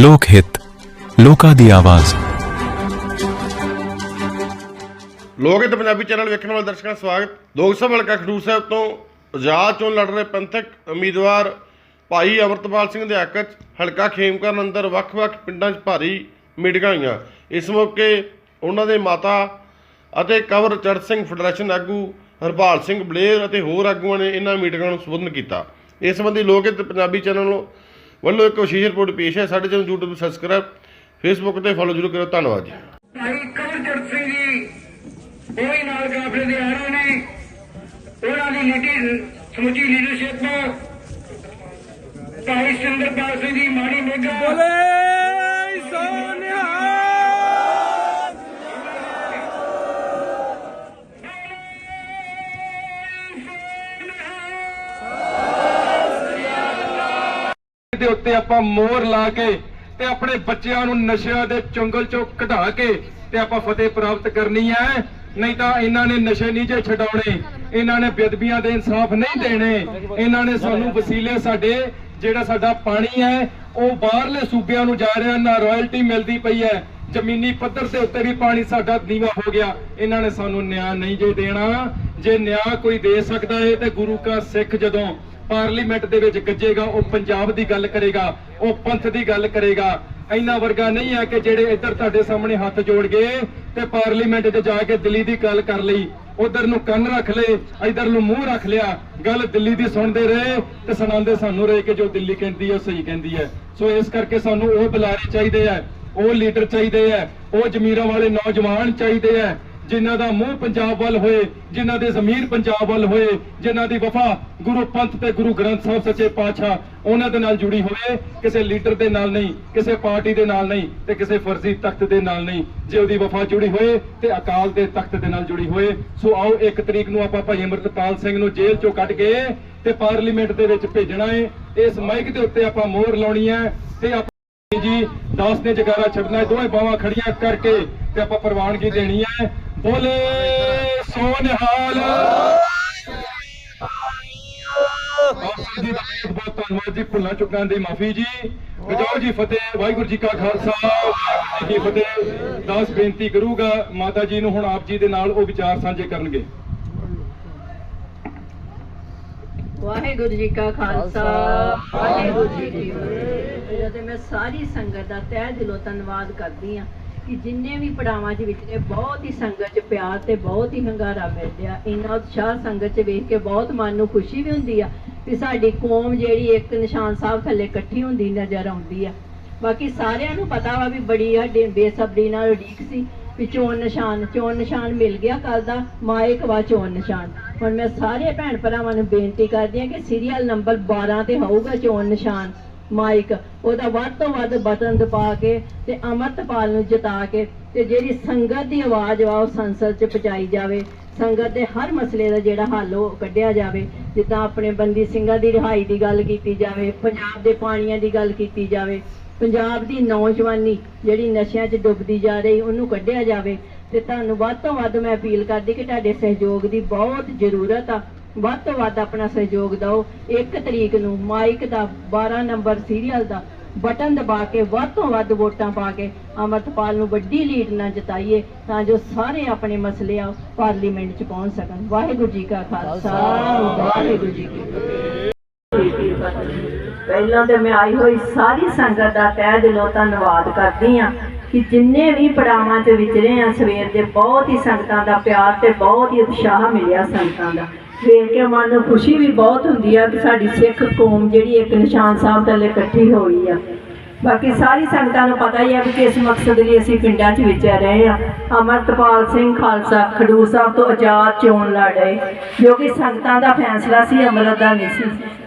ਲੋਕ ਹਿੱਤ, ਲੋਕਾਂ ਦੀ ਆਵਾਜ਼। ਲੋਕ ਹਿੱਤ ਪੰਜਾਬੀ ਚੈਨਲ ਵੇਖਣ ਵਾਲੇ ਦਰਸ਼ਕਾਂ ਦਾ ਸਵਾਗਤ। ਲੋਕ ਸਭਾ ਹਲਕਾ ਖਡੂਰ ਸਾਹਿਬ ਤੋਂ ਆਜ਼ਾਦ ਚੋਣ ਲੜ ਰਹੇ ਪੰਥਕ ਉਮੀਦਵਾਰ ਭਾਈ ਅਮਰਤਪਾਲ ਸਿੰਘ ਦੇ ਹੱਕ 'ਚ ਹਲਕਾ ਖੇਮਕਰਨ ਅੰਦਰ ਵੱਖ-ਵੱਖ ਪਿੰਡਾਂ 'ਚ ਭਾਰੀ ਮੀਟਿੰਗਾਂ ਹੋਈਆਂ। ਇਸ ਮੌਕੇ ਉਹਨਾਂ ਦੇ ਮਾਤਾ ਅਤੇ ਕਵਰ ਚੜ੍ਹ ਸਿੰਘ ਫੈਡਰੇਸ਼ਨ ਆਗੂ ਹਰਪਾਲ ਸਿੰਘ ਬਲੇਰ ਅਤੇ ਹੋਰ ਆਗੂਆਂ ਨੇ ਇਹਨਾਂ ਮੀਟਿੰਗਾਂ ਨੂੰ ਸੰਬੋਧਨ ਕੀਤਾ। ਇਸ ਸੰਬੰਧੀ ਲੋਕ ਹਿੱਤ ਪੰਜਾਬੀ ਚੈਨਲ ਨੂੰ ਵੱਲੋਂ ਇੱਕ ਵਿਸ਼ੇਸ਼ ਰਿਪੋਰਟ ਪੇਸ਼ ਹੈ। ਸਾਡੇ ਚੈਨਲ YouTube ਸਬਸਕ੍ਰਾਈਬ Facebook ਤੇ ਫੋਲੋ ਜ਼ਰੂਰ ਕਰੋ ਧੰਨਵਾਦ ਜੀ। ਭਾਈ ਕਵਰਜੋਤ ਸਿੰਘ ਜੀ। ਉਹ ਹੀ ਨਾਲ ਕਾਫਲੇ ਦੇ ਆ ਰਹੇ ਨੇ ਉਹਨਾਂ ਦੀ ਲੀਡਰ ਸਮੁੱਚੀ ਲੀਡਰਸ਼ਿਪ ਭਾਈ ਸਿੰਦਰਪਾਲ ਸਿੰਘ ਜੀ ਮਾੜੀ ਮੇਗਾ। ਦੇ ਉੱਤੇ ਆਪਾਂ ਮੋਹਰ ਲਾ ਕੇ ਤੇ ਆਪਣੇ ਬੱਚਿਆਂ ਨੂੰ ਨਸ਼ਿਆਂ ਦੇ ਚੁੰਗਲ ਚੋਂ ਕਢਾ ਕੇ ਤੇ ਆਪਾਂ ਫਤਿਹ ਪ੍ਰਾਪਤ ਕਰਨੀ ਹੈ। ਨਹੀਂ ਤਾਂ ਇਹਨਾਂ ਨੇ ਨਸ਼ੇ ਨਹੀਂ ਜੇ ਛਡਾਉਣੇ, ਇਹਨਾਂ ਨੇ ਬੇਦਬੀਆਂ ਦੇ ਇਨਸਾਫ ਨਹੀਂ ਦੇਣੇ। ਇਹਨਾਂ ਨੇ ਸਾਨੂੰ ਵਸੀਲੇ ਸਾਡੇ, ਜਿਹੜਾ ਸਾਡਾ ਪਾਣੀ ਹੈ, ਉਹ ਬਾਹਰਲੇ ਸੂਬਿਆਂ ਨੂੰ ਜਾ ਰਿਹਾ, ਨਾ ਰਾਇਲਟੀ ਮਿਲਦੀ ਪਈ ਹੈ। ਜ਼ਮੀਨੀ ਪੱਧਰ ਦੇ ਉੱਤੇ ਵੀ ਪਾਣੀ ਸਾਡਾ ਨੀਵਾ ਹੋ ਗਿਆ। ਇਹਨਾਂ ਨੇ ਸਾਨੂੰ ਨਿਆਂ ਨਹੀਂ ਜੇ ਦੇਣਾ। ਜੇ ਨਿਆਂ ਕੋਈ ਦੇ ਸਕਦਾ ਹੈ ਤੇ ਗੁਰੂ ਕਾ ਸਿੱਖ ਜਦੋਂ ਪਾਰਲੀਮੈਂਟ ਦੇ ਵਿੱਚ ਗੱਜੇਗਾ ਉਹ ਪੰਜਾਬ ਦੀ ਗੱਲ ਕਰੇਗਾ, ਉਹ ਪੰਥ ਦੀ ਗੱਲ ਕਰੇਗਾ। ਇੰਨਾ ਵਰਗਾ ਨਹੀਂ ਹੈ ਕਿ ਜਿਹੜੇ ਇੱਧਰ ਤੁਹਾਡੇ ਸਾਹਮਣੇ ਹੱਥ ਜੋੜ ਗਏ ਤੇ ਪਾਰਲੀਮੈਂਟ 'ਚ ਜਾ ਕੇ ਦਿੱਲੀ ਦੀ ਗੱਲ ਕਰ ਲਈ। ਉਧਰ ਨੂੰ ਕੰਨ ਰੱਖ ਲਏ, ਇੱਧਰ ਨੂੰ ਮੂੰਹ ਰੱਖ ਲਿਆ, ਗੱਲ ਦਿੱਲੀ ਦੀ ਸੁਣਦੇ ਰਹੇ ਤੇ ਸੁਣਾਉਂਦੇ ਸਾਨੂੰ ਰਹੇ ਕਿ ਜੋ ਦਿੱਲੀ ਕਹਿੰਦੀ ਹੈ, ਉਹ ਸਹੀ ਕਹਿੰਦੀ ਹੈ। ਸੋ ਇਸ ਕਰਕੇ ਸਾਨੂੰ ਉਹ ਬੁਲਾਰੇ ਚਾਹੀਦੇ ਆ ਉਹ ਲੀਡਰ ਚਾਹੀਦੇ ਆ ਉਹ ਜ਼ਮੀਰਾਂ ਵਾਲੇ ਨੌਜਵਾਨ ਚਾਹੀਦੇ ਆ ਜਿਨ੍ਹਾਂ ਦਾ ਮੂੰਹ ਪੰਜਾਬ ਵੱਲ ਹੋਏ, ਜਿਨ੍ਹਾਂ ਦੇ ਜ਼ਮੀਰ ਪੰਜਾਬ ਵੱਲ ਹੋਏ, ਜਿਨ੍ਹਾਂ ਦੀ ਵਫਾ ਗੁਰੂ ਪੰਥ ਤੇ ਗੁਰੂ ਗ੍ਰੰਥ ਸਾਹਿਬ ਸੱਚੇ ਪਾਤਸ਼ਾਹ ਉਹਨਾਂ ਦੇ ਨਾਲ ਜੁੜੀ ਹੋਵੇ, ਕਿਸੇ ਲੀਡਰ ਦੇ ਨਾਲ ਨਹੀਂ, ਕਿਸੇ ਪਾਰਟੀ ਦੇ ਨਾਲ ਨਹੀਂ ਤੇ ਕਿਸੇ ਫਰਜ਼ੀ ਤਖਤ ਦੇ ਨਾਲ ਨਹੀਂ। ਜੇ ਉਹਦੀ ਵਫਾ ਜੁੜੀ ਹੋਏ ਤੇ ਅਕਾਲ ਦੇ ਤਖਤ ਦੇ ਨਾਲ ਜੁੜੀ ਹੋਏ। ਸੋ ਆਓ ਇੱਕ ਤਰੀਕ ਨੂੰ ਆਪਾਂ ਭਾਈ ਅਮਰਤਪਾਲ ਸਿੰਘ ਨੂੰ ਜੇਲ੍ਹ ਚੋਂ ਕੱਢ ਕੇ ਤੇ ਪਾਰਲੀਮੈਂਟ ਦੇ ਵਿੱਚ ਭੇਜਣਾ ਹੈ ਇਸ ਮਾਈਕ ਦੇ ਉੱਤੇ ਆਪਾਂ ਮੋਹਰ ਲਾਉਣੀ ਹੈ ਤੇ ਆਪਾਂ ਜੀ 10 ਨੇ ਜਗਾਰਾ ਛੱਡਣਾ ਦੋਵੇਂ ਬਾਹਾਂ ਖੜੀਆਂ ਕਰਕੇ ਤੇ ਆਪਾਂ ਪ੍ਰਵਾਨਗੀ ਦੇਣੀ ਹੈ। ਬੋਲੇ ਸੋ ਨਿਹਾਲ ਜੀ ਦਾ ਬਹੁਤ ਬਹੁਤ ਧੰਨਵਾਦ ਜੀ, ਭੁੱਲਾਂ ਚੁੱਕਾਂ ਦੀ ਮਾਫੀ ਜੀ। ਗਜਾਓ ਜੀ ਫਤਿਹ, ਵਾਹਿਗੁਰੂ ਜੀ ਕਾ ਖਾਲਸਾ। ਵਾਹਿਗੁਰੂ ਜੀ ਕੀ ਫਤਿਹ। ਦਾਸ ਬੇਨਤੀ ਕਰੂਗਾ, ਮਾਤਾ ਜੀ ਨੂੰ ਹੁਣ ਆਪ ਜੀ ਦੇ ਨਾਲ ਉਹ ਵਿਚਾਰ ਸਾਂਝੇ ਕਰਨਗੇ। ਵਾਹਿਗੁਰੂ ਜੀ ਕਾ ਖਾਲਸਾ ਵਾਹਿਗੁਰੂ ਜੀ ਕੀ ਫਤਿਹ। ਤੇ ਮੈਂ ਸਾਰੀ ਸੰਗਤ ਦਾ ਤਹਿ ਦਿਲੋਂ ਧੰਨਵਾਦ ਕਰਦੀ ਆ ਕਿ ਜਿੰਨੇ ਵੀ ਪੜਾਵਾਂ ਦੇ ਵਿੱਚ ਇਹ ਬਹੁਤ ਹੀ ਸੰਗਤ ਚ ਪਿਆਰ ਤੇ ਬਹੁਤ ਹੀ ਹੰਗਾਰਾ ਮਿਲ ਰਿਹਾ ਇੰਨਾ ਉਤਸ਼ਾਹ ਸੰਗਤ ਚ ਵੇਖ ਕੇ ਬਹੁਤ ਮਨ ਨੂੰ ਖੁਸ਼ੀ ਵੀ ਹੁੰਦੀ ਆ ਕਿ ਸਾਡੀ ਕੌਮ ਜਿਹੜੀ ਇੱਕ ਨਿਸ਼ਾਨ ਸਾਹਿਬ ਥੱਲੇ ਇਕੱਠੀ ਹੁੰਦੀ ਨਜ਼ਰ ਆਉਂਦੀ ਆ। ਬਾਕੀ ਸਾਰਿਆਂ ਨੂੰ ਪਤਾ ਵਾ ਵੀ ਬੜੀ ਸਾਡੇ ਬੇਸਬਰੀ ਨਾਲ ਉਡੀਕ ਸੀ। ਵੀ ਚੋਣ ਨਿਸ਼ਾਨ ਚੋਣ ਨਿਸ਼ਾਨ ਮਿਲ ਗਿਆ ਕੱਲ ਦਾ ਮਾਇਕ ਵਾ ਚੋਣ ਨਿਸ਼ਾਨ। ਹੁਣ ਮੈਂ ਸਾਰੇ ਭੈਣ ਭਰਾਵਾਂ ਨੂੰ ਬੇਨਤੀ ਕਰਦੀ ਹਾਂ ਕਿ ਸੀਰੀਅਲ ਨੰਬਰ 12 ਤੇ ਹੋਊਗਾ ਚੋਣ ਨਿਸ਼ਾਨ ਮਾਈਕ ਉਹਦਾ ਵੱਧ ਤੋਂ ਵੱਧ ਬਟਨ ਦਬਾ ਕੇ ਤੇ ਅਮਰਤਪਾਲ ਨੂੰ ਜਿਤਾ ਕੇ ਤੇ ਜਿਹੜੀ ਸੰਗਤ ਦੀ ਆਵਾਜ਼ ਵਾ ਉਹ ਸੰਸਦ 'ਚ ਪਹੁੰਚਾਈ ਜਾਵੇ। ਸੰਗਤ ਦੇ ਹਰ ਮਸਲੇ ਦਾ ਜਿਹੜਾ ਹੱਲ ਉਹ ਕੱਢਿਆ ਜਾਵੇ। ਜਿੱਦਾਂ ਆਪਣੇ ਬੰਦੀ ਸਿੰਘਾਂ ਦੀ ਰਿਹਾਈ ਦੀ ਗੱਲ ਕੀਤੀ ਜਾਵੇ, ਪੰਜਾਬ ਦੇ ਪਾਣੀਆਂ ਦੀ ਗੱਲ ਕੀਤੀ ਜਾਵੇ। ਪੰਜਾਬ ਦੀ ਨੌਜਵਾਨੀ ਜਿਹੜੀ ਨਸ਼ਿਆਂ 'ਚ ਡੁੱਬਦੀ ਜਾ ਰਹੀ, ਉਹਨੂੰ ਕੱਢਿਆ ਜਾਵੇ। ਤੇ ਤੁਹਾਨੂੰ ਵੱਧ ਤੋਂ ਵੱਧ ਮੈਂ ਅਪੀਲ ਕਰਦੀ ਕਿ ਤੁਹਾਡੇ ਸਹਿਯੋਗ ਦੀ ਬਹੁਤ ਜ਼ਰੂਰਤ ਆ। ਵੱਧ ਤੋਂ ਵੱਧ ਆਪਣਾ ਸਹਿਯੋਗ ਦਿਓ। ਇੱਕ ਤਰੀਕ ਨੂੰ ਮਾਈਕ ਦਾ 12 ਨੰਬਰ ਸੀਰੀਅਲ ਦਾ ਬਟਨ ਦਬਾ ਕੇ ਵੱਧ ਤੋਂ ਵੱਧ ਵੋਟਾਂ ਪਾ ਕੇ ਅਮਰਤਪਾਲ ਨੂੰ ਵੱਡੀ ਲੀਡ ਨਾਲ ਜਿਤਾਈਏ, ਤਾਂ ਜੋ ਸਾਰੇ ਆਪਣੇ ਮਸਲੇ ਆ ਪਾਰਲੀਮੈਂਟ 'ਚ ਪਹੁੰਚ ਸਕਣ। ਵਾਹਿਗੁਰੂ ਜੀ ਕਾ ਖਾਲਸਾ, ਵਾਹਿਗੁਰੂ ਜੀ ਕੀ ਫਤਿਹ। ਪਹਿਲਾਂ ਤੇ ਮੈਂ ਆਈ ਹੋਈ ਸਾਰੀ ਸੰਗਤ ਦਾ ਤਹਿ ਦਿਲੋਂ ਧੰਨਵਾਦ ਕਰਦੀ ਆ ਕਿ ਜਿੰਨੇ ਵੀ ਪੜਾਵਾਂ 'ਚ ਵਿਚਰੇ ਆ, ਸਵੇਰ ਦੇ ਬਹੁਤ ਹੀ ਸੰਗਤਾਂ ਦਾ ਪਿਆਰ ਤੇ ਬਹੁਤ ਹੀ ਉਤਸ਼ਾਹ ਮਿਲਿਆ ਸੰਗਤਾਂ ਦਾ। ਵੇਖ ਕੇ ਮਨ ਨੂੰ ਖੁਸ਼ੀ ਵੀ ਬਹੁਤ ਹੁੰਦੀ ਆ ਕਿ ਸਾਡੀ ਸਿੱਖ ਕੌਮ ਜਿਹੜੀ ਇੱਕ ਨਿਸ਼ਾਨ ਸਾਹਿਬ ਥੱਲੇ ਇਕੱਠੀ ਹੋਈ ਆ। ਬਾਕੀ ਸਾਰੀ ਸੰਗਤਾਂ ਨੂੰ ਪਤਾ ਹੀ ਹੈ ਕਿ ਕਿਸ ਮਕਸਦ ਲਈ ਅਸੀਂ ਪਿੰਡਾਂ 'ਚ ਵਿਚਰ ਰਹੇ ਆ ਅਮਰਤਪਾਲ ਸਿੰਘ ਖਾਲਸਾ ਖਡੂਰ ਸਾਹਿਬ ਤੋਂ ਆਜ਼ਾਦ ਚੋਣ ਲੜ ਰਹੇ, ਜੋ ਕਿ ਸੰਗਤਾਂ ਦਾ ਫੈਸਲਾ ਸੀ, ਅਮਰਤ ਦਾ ਨਹੀਂ ਸੀ।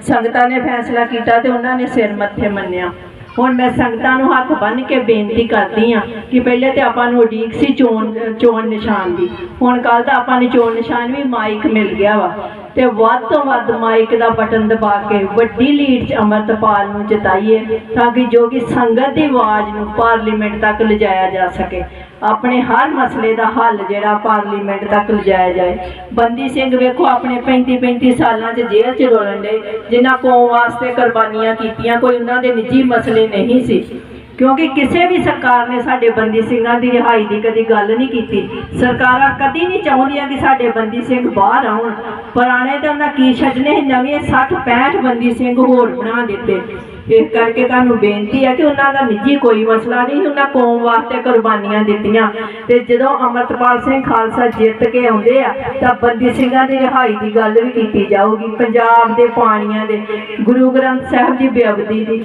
ਸੰਗਤਾਂ ਨੇ ਫੈਸਲਾ ਕੀਤਾ ਤੇ ਉਹਨਾਂ ਨੇ ਸਿਰ ਮੱਥੇ ਮੰਨਿਆ। ਹੁਣ ਮੈਂ ਸੰਗਤਾਂ ਨੂੰ ਹੱਥ ਬੰਨ੍ਹ ਕੇ ਬੇਨਤੀ ਕਰਦੀ ਆ ਕਿ ਪਹਿਲੇ ਤੇ ਆਪਾਂ ਨੂੰ ਉਡੀਕ ਸੀ ਚੋਣ ਚੋਣ ਨਿਸ਼ਾਨ ਦੀ। ਹੁਣ ਕੱਲ ਤਾਂ ਆਪਾਂ ਨੂੰ ਚੋਣ ਨਿਸ਼ਾਨ ਵੀ ਮਾਈਕ ਮਿਲ ਗਿਆ ਵਾ। ਤੇ ਵੱਧ ਤੋਂ ਵੱਧ ਮਾਈਕ ਦਾ ਬਟਨ ਦਬਾ ਕੇ ਵੱਡੀ ਲੀਡ 'ਚ ਅਮਰਤਪਾਲ ਨੂੰ ਜਿਤਾਈਏ ਤਾਂ ਕਿ ਜੋ ਕਿ ਸੰਗਤ ਦੀ ਆਵਾਜ਼ ਨੂੰ ਪਾਰਲੀਮੈਂਟ ਤੱਕ ਲਿਜਾਇਆ ਜਾ ਸਕੇ। ਆਪਣੇ ਹਰ ਮਸਲੇ ਦਾ ਹੱਲ ਜਿਹੜਾ ਪਾਰਲੀਮੈਂਟ ਤੱਕ ਲਿਜਾਇਆ ਜਾਏ। ਬੰਦੀ ਸਿੰਘ ਵੇਖੋ ਆਪਣੇ 35 35 ਸਾਲਾਂ 'ਚ ਜੇਲ੍ਹ 'ਚ ਰੋਲਣ ਦੇ ਜਿਨ੍ਹਾਂ ਕੌਮ ਵਾਸਤੇ ਕੁਰਬਾਨੀਆਂ ਕੀਤੀਆਂ, ਕੋਈ ਉਹਨਾਂ ਦੇ ਨਿੱਜੀ ਮਸਲੇ ਨਹੀਂ ਸੀ। ਕਿਉਂਕਿ ਕਿਸੇ ਵੀ ਸਰਕਾਰ ਨੇ ਸਾਡੇ ਬੰਦੀ ਸਿੰਘਾਂ ਦੀ ਰਿਹਾਈ ਦੀ ਕਦੀ ਗੱਲ ਨਹੀਂ ਕੀਤੀ। ਸਰਕਾਰਾਂ ਕਦੀ ਨਹੀਂ ਚਾਹੁੰਦੀਆਂ ਕਿ ਸਾਡੇ ਬੰਦੀ ਸਿੰਘ ਬਾਹਰ ਆਉਣ। ਪੁਰਾਣੇ ਤਾਂ ਉਹਨਾਂ ਕੀ ਛੱਡਨੇ ਨਵੇਂ 60 65 ਬੰਦੀ ਸਿੰਘ ਹੋਰ ਬਣਾ ਦਿੱਤੇ। ਇਸ ਕਰਕੇ ਤੁਹਾਨੂੰ ਬੇਨਤੀ ਹੈ ਕਿ ਉਹਨਾਂ ਦਾ ਨਿੱਜੀ ਕੋਈ ਮਸਲਾ ਨਹੀਂ ਉਹਨਾਂ ਕੌਮ ਵਾਸਤੇ ਕੁਰਬਾਨੀਆਂ ਦਿੱਤੀਆਂ। ਤੇ ਜਦੋਂ ਅਮਰਤਪਾਲ ਸਿੰਘ ਖਾਲਸਾ ਜਿੱਤ ਕੇ ਆਉਂਦੇ ਆ, ਤਾਂ ਬੰਦੀ ਸਿੰਘਾਂ ਦੀ ਰਿਹਾਈ ਦੀ ਗੱਲ ਵੀ ਕੀਤੀ ਜਾਊਗੀ। ਪੰਜਾਬ ਦੇ ਪਾਣੀਆਂ ਦੇ, ਗੁਰੂ ਗ੍ਰੰਥ ਸਾਹਿਬ ਦੀ ਬੇਅਬਦੀ ਦੀ।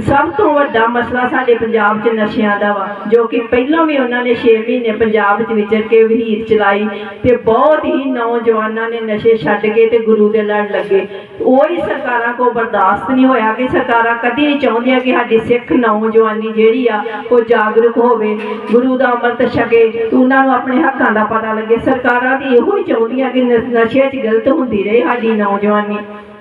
ਸਭ ਤੋਂ ਵੱਡਾ ਮਸਲਾ ਸਾਡੇ ਪੰਜਾਬ 'ਚ ਨਸ਼ਿਆਂ ਦਾ ਵਾ, ਜੋ ਕਿ ਪਹਿਲਾਂ ਵੀ ਉਹਨਾਂ ਨੇ 6 ਮਹੀਨੇ ਪੰਜਾਬ 'ਚ ਵਿਚਰ ਕੇ ਵਹੀਰ ਚਲਾਈ ਤੇ ਬਹੁਤ ਹੀ ਨੌਜਵਾਨਾਂ ਨੇ ਨਸ਼ੇ ਛੱਡ ਕੇ ਤੇ ਗੁਰੂ ਦੇ ਲੜ ਲੱਗੇ। ਉਹੀ ਸਰਕਾਰਾਂ ਕੋ ਬਰਦਾਸ਼ਤ ਨਹੀਂ ਹੋਇਆ ਕਿ ਸਰਕਾਰਾਂ ਕਦੀ ਨਹੀਂ ਚਾਹੁੰਦੀਆਂ ਕਿ ਸਾਡੀ ਸਿੱਖ ਨੌਜਵਾਨੀ ਜਿਹੜੀ ਆ, ਉਹ ਜਾਗਰੂਕ ਹੋਵੇ। ਗੁਰੂ ਦਾ ਅੰਮ੍ਰਿਤ ਛਕੇ ਉਹਨਾਂ ਨੂੰ ਆਪਣੇ ਹੱਕਾਂ ਦਾ ਪਤਾ ਲੱਗੇ। ਸਰਕਾਰਾਂ ਦੀ ਇਹੋ ਹੀ ਚਾਹੁੰਦੀਆਂ ਕਿ ਨ- ਨਸ਼ੇ 'ਚ ਗਲਤ ਹੁੰਦੀ ਰਹੇ ਸਾਡੀ ਨੌਜਵਾਨੀ।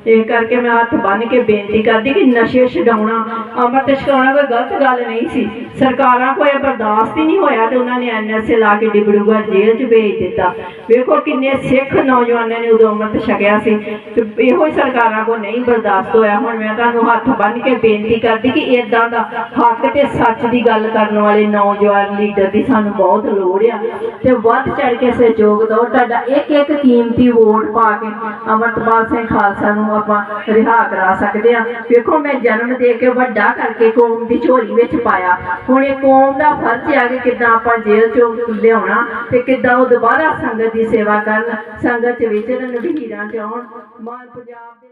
ਇਹ ਕਰਕੇ ਮੈਂ ਹੱਥ ਬੰਨ ਕੇ ਬੇਨਤੀ ਕਰਦੀ ਕਿ ਨਸ਼ੇ ਛਡਾਉਣਾ, ਅੰਮ੍ਰਿਤ ਛਕਾਉਣਾ ਕੋਈ ਗਲਤ ਗੱਲ ਨਹੀਂ ਸੀ। ਸਰਕਾਰਾਂ ਕੋਲ ਬਰਦਾਸ਼ਤ ਹੀ ਨਹੀਂ ਹੋਇਆ ਤੇ ਉਹਨਾਂ ਨੇ ਐਨਐਸਏ ਲਾ ਕੇ ਡਿਬੜੂਗੜ੍ਹ ਜੇਲ੍ਹ 'ਚ ਭੇਜ ਦਿੱਤਾ। ਵੇਖੋ ਕਿੰਨੇ ਸਿੱਖ ਨੌਜਵਾਨਾਂ ਨੇ ਉਦੋਂ ਅੰਮ੍ਰਿਤ ਛਕਿਆ ਸੀ। ਤੇ ਇਹੋ ਹੀ ਸਰਕਾਰਾਂ ਕੋਲ ਨਹੀਂ ਬਰਦਾਸ਼ਤ ਹੋਇਆ। ਹੁਣ ਮੈਂ ਤੁਹਾਨੂੰ ਹੱਥ ਬੰਨ ਕੇ ਬੇਨਤੀ ਕਰਦੀ ਕਿ ਇਦਾਂ ਦਾ ਹੱਕ ਤੇ ਸੱਚ ਦੀ ਗੱਲ ਕਰਨ ਵਾਲੇ ਨੌਜਵਾਨ ਲੀਡਰ ਦੀ ਸਾਨੂੰ ਬਹੁਤ ਲੋੜ ਆ। ਤੇ ਵੱਧ ਚੜ ਕੇ ਸਹਿਯੋਗ ਦਿਓ। ਤੁਹਾਡਾ ਇੱਕ ਇੱਕ ਕੀਮਤੀ ਵੋਟ ਪਾ ਕੇ ਅਮਰਤਪਾਲ ਸਿੰਘ ਖਾਲਸਾ ਨੂੰ ਆਪਾਂ ਰਿਹਾ ਕਰਾ ਸਕਦੇ ਆ ਵੇਖੋ, ਮੈਂ ਜਨਮ ਦੇ ਕੇ ਵੱਡਾ ਕਰਕੇ ਕੌਮ ਦੀ ਝੋਲੀ ਵਿੱਚ ਪਾਇਆ। ਹੁਣ ਇਹ ਕੌਮ ਦਾ ਫਰਜ਼ ਆ ਕਿ ਕਿੱਦਾਂ ਆਪਾਂ ਜੇਲ੍ਹ ਚੋਂ ਲਿਆਉਣਾ ਤੇ ਕਿੱਦਾਂ ਉਹ ਦੁਬਾਰਾ ਸੰਗਤ ਦੀ ਸੇਵਾ ਕਰਨ, ਸੰਗਤ ਚ ਵਿਚਰਨ ਵਹੀਰਾਂ ਚ ਆਉਣ ਮਾਲ ਪੰਜਾਬ